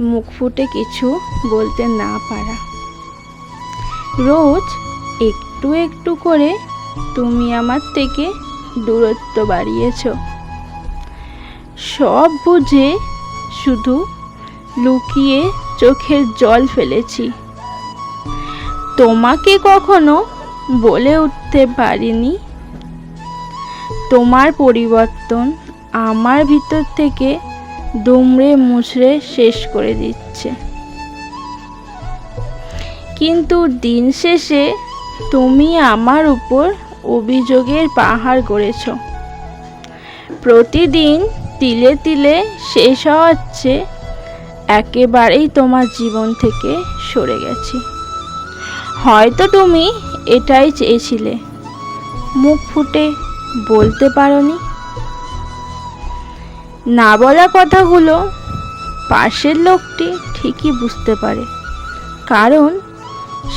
মুখ ফুটে কিছু বলতে না পারা। রোজ একটু একটু করে তুমি আমার থেকে দূরত্ব বাড়িয়েছ। সব বুঝে শুধু লুকিয়ে চোখের জল ফেলেছি। তোমাকে কখনো বলে উঠতে পারিনি। তোমার পরিবর্তন আমার ভিতর থেকে দুমড়ে মুচড়ে শেষ করে দিচ্ছে। কিন্তু দিন শেষে তুমি আমার উপর অভিযোগের পাহাড় গড়েছ। প্রতিদিন তিলে তিলে শেষ হওয়াচ্ছে একেবারেই তোমার জীবন থেকে সরে গেছি। হয়তো তুমি এটাই চেয়েছিলে। মুখ ফুটে বলতে পারোনি? না বলা কথাগুলো পাশের লোকটি ঠিকই বুঝতে পারে। কারণ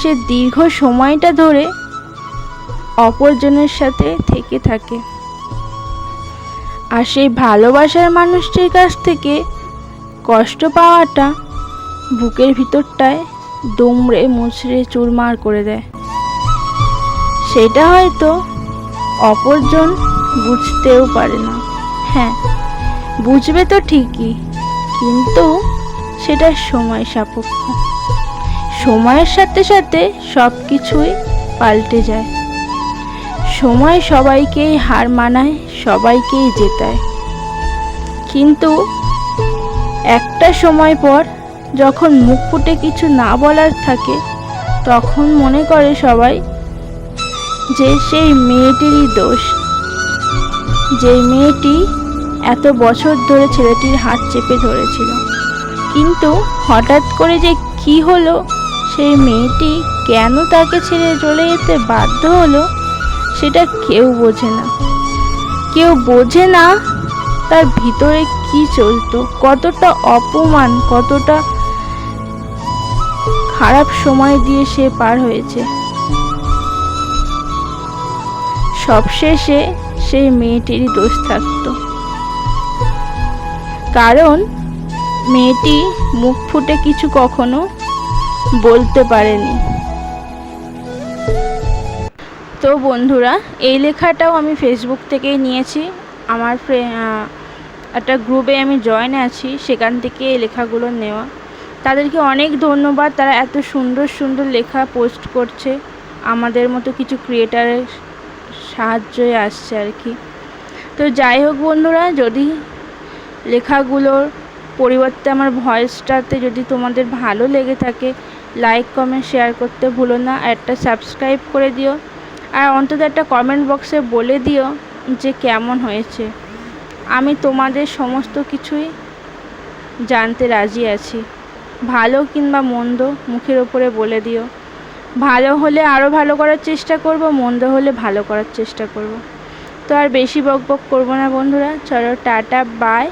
সে দীর্ঘ সময়টা ধরে অপরজনের সাথে থেকে থাকে। আর সেই ভালোবাসার মানুষটির কাছ থেকে কষ্ট পাওয়াটা বুকের ভিতরটায় দুমড়ে মুচড়ে চুরমার করে দেয়। সেটা হয়তো অপরজন বুঝতেও পারে না। হ্যাঁ বুঝবে তো ঠিকই, কিন্তু সেটা সময় সাপেক্ষ। সময়ের সাথে সাথে সব কিছুই পাল্টে যায়। সময় সবাইকেই হার মানায়, সবাইকেই জেতায়। কিন্তু একটা সময় পর যখন মুখ ফুটে কিছু না বলার থাকে, তখন মনে করে সবাই যে সেই মেয়েটিরই দোষ। যেই মেয়েটি এত বছর ধরে ছেলেটির হাত চেপে ধরেছিল। কিন্তু হঠাৎ করে যে কি হলো, সেই মেয়েটি কেন তাকে ছেড়ে চলে যেতে বাধ্য হলো, সেটা কেউ বোঝে না। কেউ বোঝে না তার ভিতরে কি চলতো, কতটা অপমান, কতটা খারাপ সময় দিয়ে সে পার হয়েছে। সবশেষে সেই মেয়েটিরই দোষ থাকতো। কারণ মেয়েটি মুখ ফুটে কিছু কখনো বলতে পারেনি। তো বন্ধুরা, এই লেখাটাও আমি ফেসবুক থেকেই নিয়েছি। আমার ফ্রে- একটা গ্রুপে আমি জয়েন আছি, সেখান থেকে এই লেখাগুলো নেওয়া। তাদেরকে অনেক ধন্যবাদ, তারা এত সুন্দর সুন্দর লেখা পোস্ট করছে। আমাদের মতো কিছু ক্রিয়েটারের সাহায্যে আসছে আর কি। তো যাই হোক বন্ধুরা, যদি লেখাগুলোর পরিবর্তে আমার ভয়েসটাতে যদি তোমাদের ভালো লেগে থাকে লাইক কমেন্ট শেয়ার করতে ভুলো না। একটা সাবস্ক্রাইব করে দিও। আর অন্তত একটা কমেন্ট বক্সে বলে দিও যে কেমন হয়েছে। আমি তোমাদের সমস্ত কিছুই জানতে রাজি আছি। ভালো কিংবা মন্দ মুখের ওপরে বলে দিও। ভালো হলে আরও ভালো করার চেষ্টা করব, মন্দ হলে ভালো করার চেষ্টা করব। তো আর বেশি বক বক করব না বন্ধুরা। চলো টাটা বাই